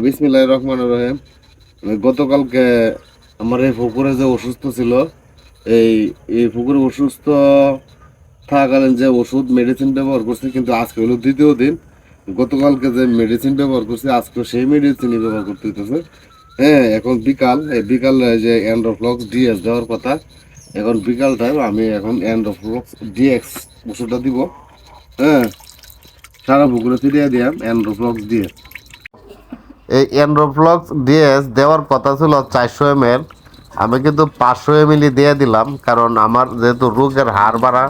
বিসমিল্লাহ রহমান রহিম। গতকালকে আমার এই পুকুরে যে অসুস্থ ছিল, এই এই পুকুরে অসুস্থ থাকাকালীন যে ওষুধ মেডিসিন ব্যবহার করছি, কিন্তু আজকে হলো দ্বিতীয় দিন। গতকালকে যে মেডিসিন ব্যবহার করছি, আজকে সেই মেডিসিনই ব্যবহার করতে হইতেছে। হ্যাঁ এখন বিকাল, এই বিকাল যে অ্যান্ড্রোফ্লক্স ডিএস দেওয়ার কথা, এখন বিকাল টাইম আমি এখন অ্যান্ড্রোফ্লক্স ডিএক্স ওষুধটা দিব। হ্যাঁ সারা পুকুরে ফিরিয়ে দিলাম অ্যান্ড্রোফ্লক্স ডিএক্স এই অ্যান্ড্রোফ্লক্স ডিএস দেওয়ার কথা ছিল চারশো এম আমি কিন্তু পাঁচশো এম দিয়ে দিলাম কারণ আমার যেহেতু রোগের হার বাড়া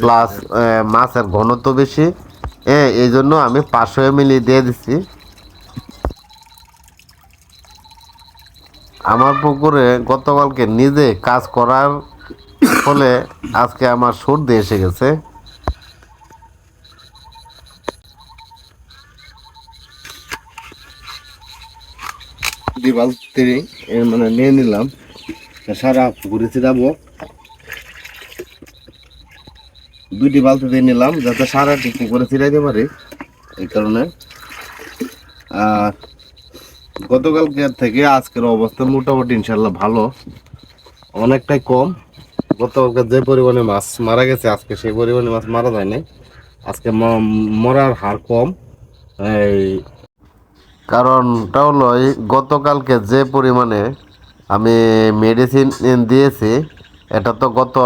প্লাস মাছের ঘনত্ব বেশি হ্যাঁ এই জন্য আমি পাঁচশো এম দিয়ে দিচ্ছি আমার পুকুরে গতকালকে নিজে কাজ করার ফলে আজকে আমার সর্দি এসে গেছে। দিবাল বালতি এর মানে নিয়ে নিলাম। সারা পুকুরে ছিটাবো। দুইটি বালতি দিয়ে নিলাম, যাতে সারাটি পুকুরে ছিটাইতে পারি, এই কারণে। আর গতকালকে থেকে আজকের অবস্থা মোটামুটি ইনশাল্লাহ ভালো, অনেকটাই কম। গতকালকে যে পরিমাণে মাছ মারা গেছে, আজকে সেই পরিমাণে মাছ মারা যায় নাই আজকে মরার হার কম। এই কারণটা হলো গতকালকে যে পরিমাণে আমি মেডিসিন দিয়েছি, এটা তো গত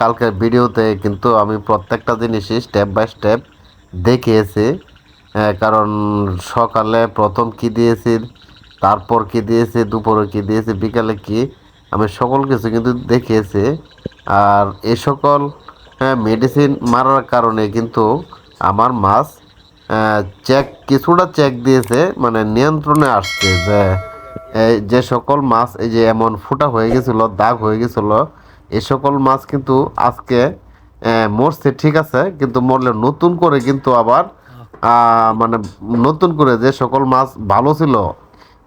কালকের ভিডিওতে কিন্তু আমি প্রত্যেকটা জিনিসই স্টেপ বাই স্টেপ দেখিয়েছি। কারণ সকালে প্রথম কি দিয়েছি, তারপর কি দিয়েছি, দুপুরে কি দিয়েছি, বিকালে কি, আমি সকল কিছু কিন্তু দেখিয়েছি। আর এই সকল মেডিসিন মারার কারণে কিন্তু আমার মাছ চেক কিছুটা চেক দিয়েছে মানে নিয়ন্ত্রণে আসছে যে যে সকল মাছ, এই যে এমন ফুটা হয়ে গেছিল, দাগ হয়ে গেছিল এই সকল মাছ কিন্তু আজকে মরছে, ঠিক আছে, কিন্তু মরলে নতুন করে কিন্তু আবার মানে নতুন করে যে সকল মাছ ভালো ছিল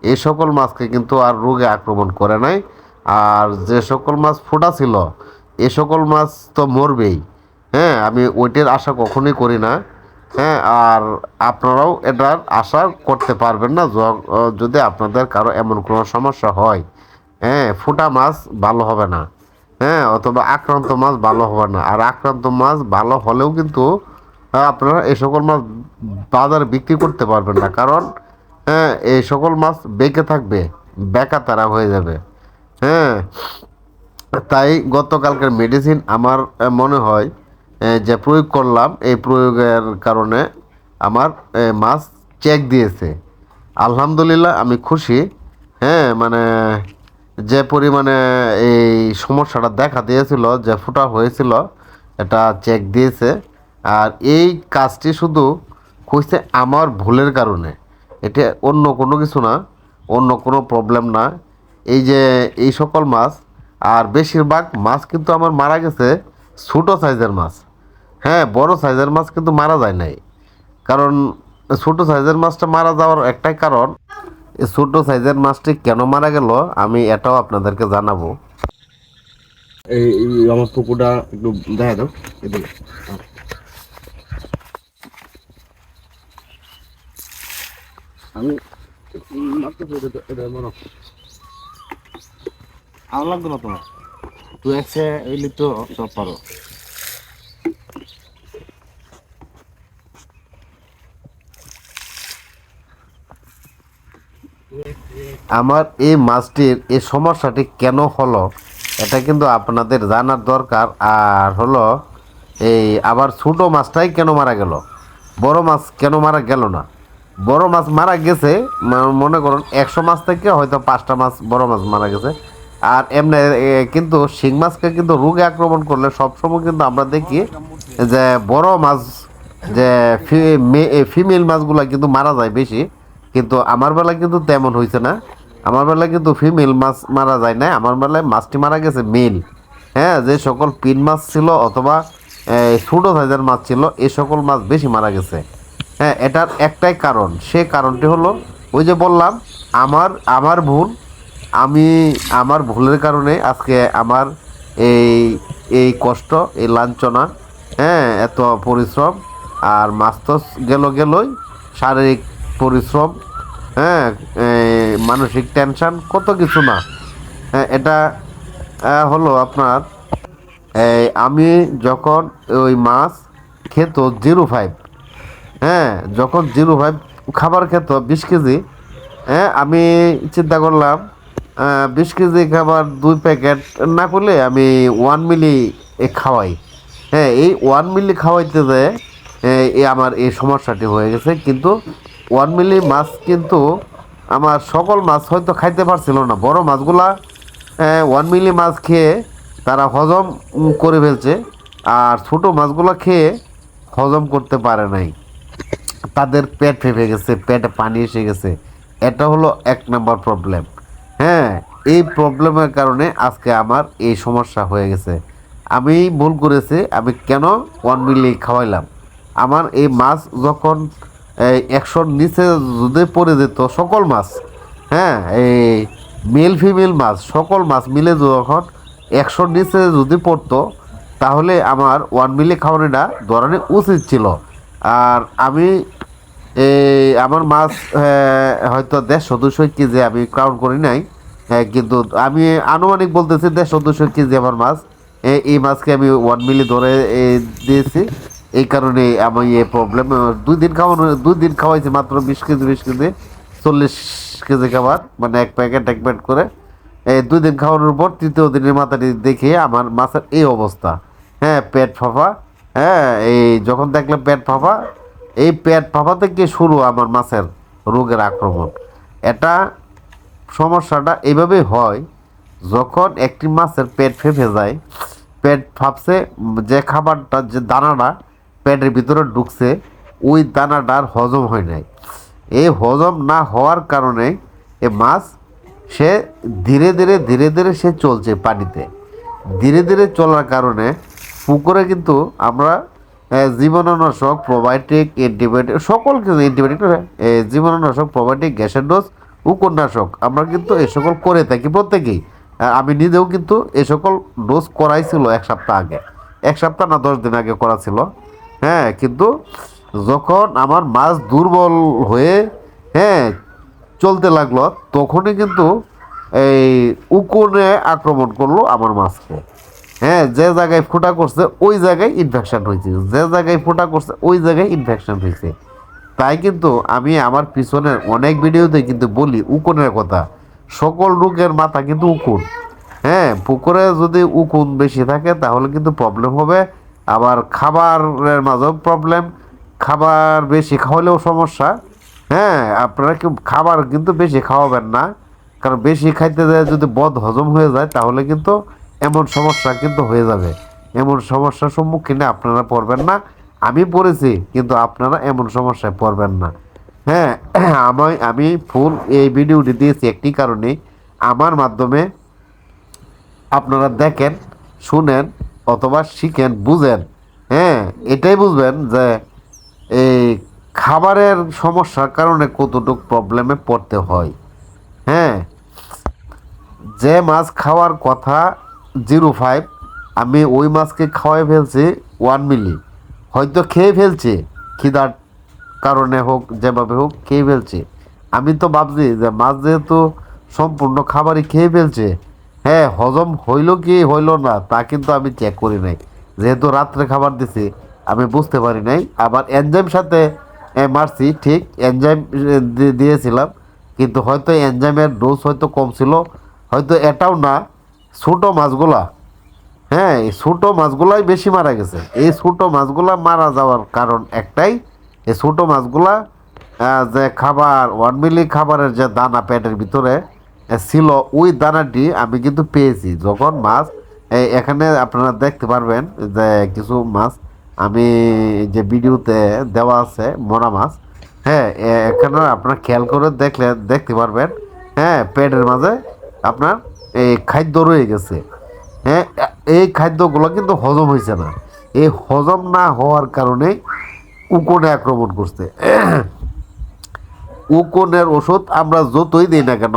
এই সকল মাছকে কিন্তু আর রোগে আক্রমণ করে নাই। আর যে সকল মাছ ফোটা ছিল, এ সকল মাছ তো মরবেই। হ্যাঁ আমি ওইটার আশা কখনোই করি না। হ্যাঁ আর আপনারাও এটার আশা করতে পারবেন না যদি আপনাদের কারও এমন কোনো সমস্যা হয় হ্যাঁ ফোটা মাছ ভালো হবে না হ্যাঁ অথবা আক্রান্ত মাছ ভালো হবে না, আর আক্রান্ত মাছ ভালো হলেও কিন্তু আপনারা এই সকল মাছ বাজারে বিক্রি করতে পারবেন না, কারণ হ্যাঁ এই সকল মাছ বেঁকে থাকবে বেকা তারা হয়ে যাবে হ্যাঁ। তাই গতকালকের মেডিসিন আমার মনে হয় যে প্রয়োগ করলাম, এই প্রয়োগের কারণে আমার মাছ চেক দিয়েছে। আলহামদুলিল্লাহ, আমি খুশি। হ্যাঁ মানে যে পরিমাণে এই সমস্যাটা দেখা দিয়েছিল, যে ফুটা হয়েছিল, এটা চেক দিয়েছে। আর এই কাজটি শুধু হয়েছে আমার ভুলের কারণে। এটা অন্য কোনো কিছু না, অন্য কোনো প্রবলেম না। এই যে, এই সকল মাছ, আর বেশিরভাগ মাছ কিন্তু আমার মারা গেছে ছোটো সাইজের মাছ। হ্যাঁ বড় সাইজের মাছ কিন্তু মারা যায় নাই। কারণ ছোট সাইজের মাছটা মারা যাওয়ার একটাই কারণ এই ছোটো সাইজের মাছটি কেন মারা গেল আমি এটাও আপনাদেরকে জানাব। এই আমার পুকুরটা একটু দেখা দাও এদিকে আমি। আমার লাগতো না তোমার? তুই এসে এলি তো সব পারো। আমার এই মাছটির এই সমস্যাটি কেন হলো, এটা কিন্তু আপনাদের জানার দরকার। আর হলো, এই আবার ছোট মাছটাই কেন মারা গেল? বড় মাছ কেন মারা গেল না? বড় মাছ মারা গেছে মনে করুন, একশো মাছ থেকে হয়তো পাঁচটা মাছ বড় মাছ মারা গেছে। আর এমনি কিন্তু শিং মাছকে কিন্তু রোগে আক্রমণ করলে সবসময় কিন্তু আমরা দেখি যে বড় মাছ, যে ফিমেল মাছগুলো কিন্তু মারা যায় বেশি। কিন্তু আমার বেলা কিন্তু তেমন হয়েছে না। আমার বেলায় কিন্তু ফিমেল মাছ মারা যায় না আমার বেলায় মাছটি মারা গেছে মেল হ্যাঁ যে সকল পিন মাছ ছিল অথবা ছোটো সাইজের মাছ ছিল এই সকল মাছ বেশি মারা গেছে। হ্যাঁ এটার একটাই কারণ। সে কারণটি হলো, ওই যে বললাম, আমার আমার ভুল, আমি, আমার ভুলের কারণে আজকে আমার এই এই কষ্ট, এই লাঞ্ছনা হ্যাঁ এত পরিশ্রম, আর মাছ তো গেল গেলই, শারীরিক পরিশ্রম হ্যাঁ মানসিক টেনশান কত কিছু না। হ্যাঁ, এটা হলো আপনার আমি যখন ওই মাছ খেত জিরো ফাইভ হ্যাঁ যখন জিরো ফাইভ খাবার খেত বিশ কেজি হ্যাঁ আমি চিন্তা করলাম বিশ কেজি খাবার দুই প্যাকেট না করলে আমি ওয়ান মিলি খাওয়াই। হ্যাঁ এই ওয়ান মিলি খাওয়াইতে যে আমার এই সমস্যাটি হয়ে গেছে। কিন্তু ওয়ান মিলি মাছ কিন্তু আমার সকল মাছ হয়তো খাইতে পারছিল না। বড় মাছগুলা ওয়ান মিলি মাছ খেয়ে তারা হজম করে ফেলছে আর ছোটো মাছগুলো খেয়ে হজম করতে পারে নাই। তাদের পেট ফেপে গেছে, পেটে পানি এসে গেছে। এটা হলো এক নম্বর প্রবলেম হ্যাঁ এই প্রবলেমের কারণে আজকে আমার এই সমস্যা হয়ে গেছে। আমি ভুল করেছি, আমি কেন ওয়ান মিলি খাওয়াইলাম? আমার এই মাছ যখন একশোর নিচে যদি পড়ে যেত সকল মাছ হ্যাঁ এই মেল ফিমেল মাছ সকল মাছ মিলে যখন একশোর নিচে যদি পড়তো তাহলে আমার ওয়ান মিলি খাওয়ানিটা ধরনের উচিত ছিল। আর আমি এই আমার মাছ আহ, হয়তো দেড়শো দুশো কেজি আমি কাউন্ট করি নাই হ্যাঁ, কিন্তু আমি আনুমানিক বলতেছি দেড়শো দুশো কেজি আমার মাছ এই মাছকে আমি ওয়ান মিলি ধরে দিয়েছি। এই কারণে আমি এই প্রবলেম দুই দিন খাওয়ানো, দুই দিন খাওয়াইছি মাত্র বিশ কেজি বিশ কেজি, চল্লিশ কেজি খাবার মানে এক প্যাকেট এক প্যাকেট করে। এই দুই দিন খাওয়ানোর পর তৃতীয় দিনের মাথাটি দেখে আমার মাছের এই অবস্থা। হ্যাঁ পেট ফাঁপা হ্যাঁ এই যখন দেখলাম পেট ফাঁপা, এই পেট ফাঁপা থেকে শুরু আমার মাছের রোগের আক্রমণ। এটা সমস্যাটা এইভাবেই হয়, যখন একটি মাছের পেট ফেঁপে যায়, পেট ফাঁপছে, যে খাবারটা, যে দানাটা পেটের ভিতরে ঢুকছে, ওই দানাটার হজম হয় নাই। এই হজম না হওয়ার কারণে এ মাছ, সে ধীরে ধীরে ধীরে ধীরে সে চলছে পানিতে। ধীরে ধীরে চলার কারণে পুকুরে কিন্তু আমরা জীবাণুনাশক প্রোবায়োটিক অ্যান্টিবায়োটিক সকল কিছু অ্যান্টিবায়োটিক জীবাণুনাশক প্রোবায়োটিক গ্যাসের ডোজ উপন্যাসক, আমরা কিন্তু এ সকল করে থাকি প্রত্যেকেই। আমি নিজেও কিন্তু এ সকল ডোজ করাইছিল এক সপ্তাহ আগে। এক সপ্তাহ না দশ দিন আগে করা ছিল। হ্যাঁ কিন্তু যখন আমার মাছ দুর্বল হয়ে হ্যাঁ চলতে লাগল, তখনই কিন্তু এই উকুনে আক্রমণ করল আমার মাছকে। হ্যাঁ যে জায়গায় ফোঁটা করছে, ওই জায়গায় ইনফেকশান হয়েছে। যে জায়গায় ফোঁটা করছে, ওই জায়গায় ইনফেকশান হয়েছে। তাই কিন্তু আমি আমার পিছনের অনেক ভিডিওতে কিন্তু বলি, উকুনের কথা। সকল রোগের মাথা কিন্তু উকুন। হ্যাঁ পুকুরে যদি উকুন বেশি থাকে, তাহলে কিন্তু প্রবলেম হবে। আবার খাবারের মাঝেও প্রবলেম খাবার বেশি খাওয়ালেও সমস্যা। হ্যাঁ আপনারা কি খাবার কিন্তু বেশি খাওয়াবেন না, কারণ বেশি খাইতে যায় যদি বদ হজম হয়ে যায়, তাহলে কিন্তু এমন সমস্যা কিন্তু হয়ে যাবে। এমন সমস্যার সম্মুখীনে আপনারা পড়বেন না। আমি পড়েছি, কিন্তু আপনারা এমন সমস্যায় পড়বেন না। হ্যাঁ আমি আমি ফুল এই ভিডিওটি দিয়েছি একটি কারণে আমার মাধ্যমে আপনারা দেখেন, শুনেন অথবা শিখেন, বুঝেন। হ্যাঁ এটাই বুঝবেন যে এই খাবারের সমস্যার কারণে কতটুক প্রবলেমে পড়তে হয়। হ্যাঁ যে মাছ খাওয়ার কথা জিরো ফাইভ আমি ওই মাছকে খাওয়াই ফেলছি ওয়ান মিলি হয়তো খেয়ে ফেলছি, খিদার কারণে হোক, যেভাবে হোক, খেয়ে ফেলছি। আমি তো ভাবছি যে মাছ যেহেতু সম্পূর্ণ খাবারই খেয়ে ফেলছে হ্যাঁ হজম হইল কি হইল না, তা কিন্তু আমি চেক করি নাই। যেহেতু রাত্রে খাবার দিছি, আমি বুঝতে পারি নাই। আবার এনজাইম সাথে মারছি, ঠিক এনজাইম দিয়েছিলাম। কিন্তু হয়তো এনজাইমের ডোজ হয়তো কম ছিল, হয়তো এটাও না, ছোটো মাছগুলা। হ্যাঁ এই ছোটো মাছগুলাই বেশি মারা গেছে। এই ছোটো মাছগুলা মারা যাওয়ার কারণ একটাই, এই ছোটো মাছগুলা যে খাবার ওয়ান মিলি খাবারের যে দানা পেটের ভিতরে ছিল ওই দানাটি আমি কিন্তু পেয়েছি। যখন মাছ এখানে আপনারা দেখতে পারবেন যে কিছু মাছ আমি যে ভিডিওতে দেওয়া আছে, মরা মাছ। হ্যাঁ এখানে আপনার খেয়াল করে দেখলে দেখতে পারবেন। হ্যাঁ পেটের মাঝে আপনার এই খাদ্য রয়ে গেছে। হ্যাঁ এই খাদ্যগুলো কিন্তু হজম হয়েছে না। এই হজম না হওয়ার কারণে উকোনে আক্রমণ করছে। উকোনের ওষুধ আমরা যতই দিই না কেন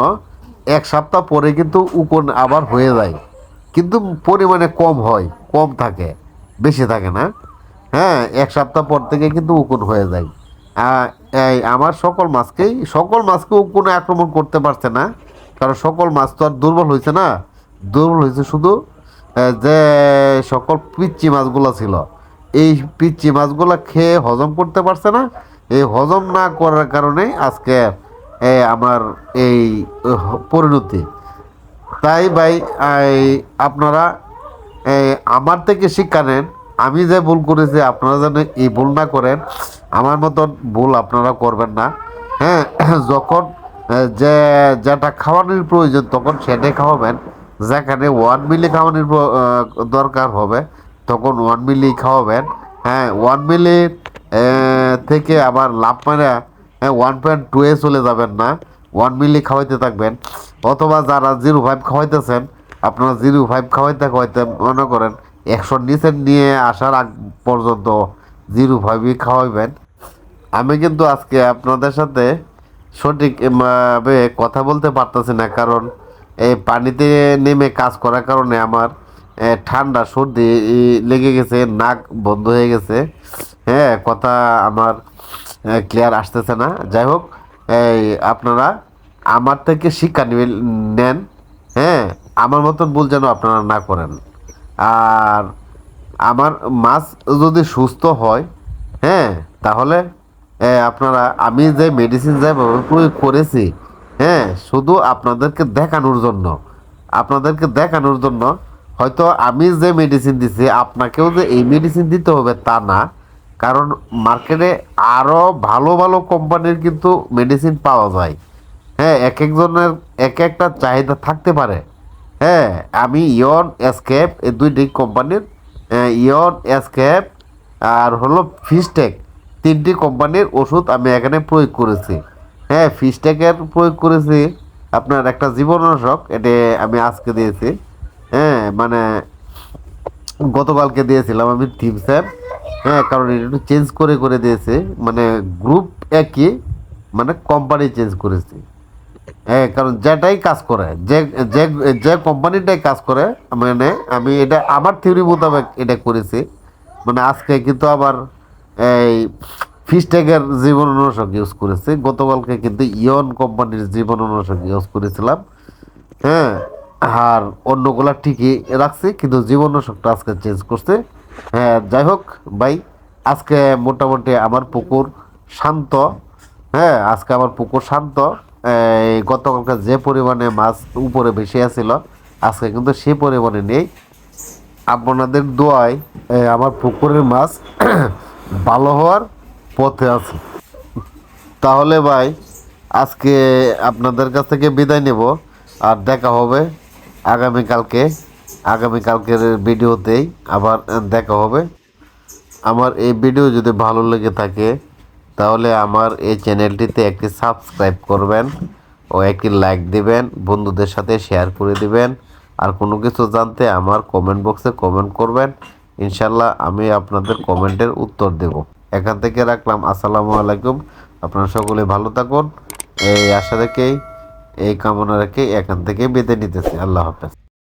এক সপ্তাহ পরে কিন্তু উকোন আবার হয়ে যায়। কিন্তু পরিমাণে কম হয়, কম থাকে, বেশি থাকে না। হ্যাঁ এক সপ্তাহ পর থেকে কিন্তু উকুন হয়ে যায়। আমার সকল মাছকেই, সকল মাছকে কোনো আক্রমণ করতে পারছে না। কারণ সকল মাছ তো আর দুর্বল হয়েছে না। দুর্বল হয়েছে শুধু যে সকল পিচ্চি মাছগুলো ছিল। এই পিচ্চি মাছগুলো খেয়ে হজম করতে পারছে না। এই হজম না করার কারণে আজকে আমার এই পরিণতি। তাই ভাই আপনারা আমার থেকে শিক্ষা নেন। আমি যে ভুল করেছি, আপনারা যেন এই ভুল না করেন। আমার মতন ভুল আপনারা করবেন না। হ্যাঁ যখন যে, যেটা খাওয়ানোর প্রয়োজন, তখন সেটাই খাওয়াবেন। যেখানে ওয়ান মিলি খাওয়ানোর দরকার হবে, তখন ওয়ান মিলি খাওয়াবেন। হ্যাঁ ওয়ান মিলি থেকে আবার লাভ মানে ওয়ান পয়েন্ট টু এ চলে যাবেন না। ওয়ান মিলি খাওয়াইতে থাকবেন। অথবা যারা জিরো ফাইভ খাওয়াইতেছেন, আপনারা জিরো ফাইভ খাওয়াইতে খাওয়াইতে মনে করেন একশোর নিচে নিয়ে আসার আগ পর্যন্ত জিরো ফাইভই খাওয়াইবেন। আমি কিন্তু আজকে আপনাদের সাথে সঠিক ভাবে কথা বলতে পারতেছি না, কারণ এই পানিতে নেমে কাজ করার কারণে আমার ঠান্ডা, সর্দি লেগে গেছে, নাক বন্ধ হয়ে গেছে। হ্যাঁ কথা আমার ক্লিয়ার আসতেছে না। যাই হোক, এই আপনারা আমার থেকে শিক্ষা নেন হ্যাঁ আমার মতন ভুল যেন আপনারা না করেন। আর আমার মাছ যদি সুস্থ হয় হ্যাঁ তাহলে আপনারা, আমি যে মেডিসিন যেভাবে প্রয়োগ করেছি হ্যাঁ শুধু আপনাদেরকে দেখানোর জন্য, আপনাদেরকে দেখানোর জন্য, হয়তো আমি যে মেডিসিন দিছি, আপনাকেও যে এই মেডিসিন দিতে হবে তা না কারণ মার্কেটে আরও ভালো ভালো কোম্পানির কিন্তু মেডিসিন পাওয়া যায়। হ্যাঁ এক একজনের এক একটা চাহিদা থাকতে পারে। হ্যাঁ আমি ইয়ন এসকেপ এই দুইটি কোম্পানির ইয়ন এসকেপ আর হলো ফিসটেক তিনটি কোম্পানির ওষুধ আমি এখানে প্রয়োগ করেছি। হ্যাঁ ফিসটেকের প্রয়োগ করেছি আপনার একটা জীবনাশক, এটা আমি আজকে দিয়েছি। হ্যাঁ মানে গতকালকে দিয়েছিলাম আমি থিম স্যার হ্যাঁ কারণ এটা একটু চেঞ্জ করে করে দিয়েছে। মানে গ্রুপ একই মানে কোম্পানি চেঞ্জ করেছি। হ্যাঁ কারণ যেটাই কাজ করে, যে যে কোম্পানিটাই কাজ করে মানে আমি এটা, আমার থিওরি মোতাবেক এটা করেছি। মানে আজকে কিন্তু আবার এই ফিসটেকের জীবন অনুষক ইউজ করেছি। গতকালকে কিন্তু ইয়ন কোম্পানির জীবন অনুষক ইউজ করেছিলাম। হ্যাঁ আর অন্যগুলা ঠিকই রাখছি, কিন্তু জীবন অনুষকটা আজকে চেঞ্জ করছে। যাই হোক, ভাই, আজকে মোটামুটি আমার পুকুর শান্ত হ্যাঁ আজকে আমার পুকুর শান্ত। গতকালকে যে পরিমাণে মাছ উপরে ভেসে আছিল আজকে কিন্তু সে পরিমাণে নেই। আপনাদের দোয়ায় আমার পুকুরের মাছ ভালো হওয়ার পথে আছে। তাহলে ভাই, আজকে আপনাদের কাছ থেকে বিদায় নেব, আর দেখা হবে আগামীকালকে। আগামীকালকের ভিডিওতেই আবার দেখা হবে। আমার এই ভিডিও যদি ভালো লেগে থাকে, তাহলে আমার এই চ্যানেলটিতে একটি সাবস্ক্রাইব করবেন ও একটি লাইক দিবেন, বন্ধুদের সাথে শেয়ার করে দিবেন। আর কোনো কিছু জানতে আমার কমেন্ট বক্সে কমেন্ট করবেন। ইনশাল্লাহ আমি আপনাদের কমেন্টের উত্তর দেব। এখান থেকে রাখলাম। আসসালামু আলাইকুম। আপনারা সকলে ভালো থাকুন। এই আশা রেখেই, এই কামনা রেখে এখান থেকে বেঁধে নিতেছি। আল্লাহ হাফেজ।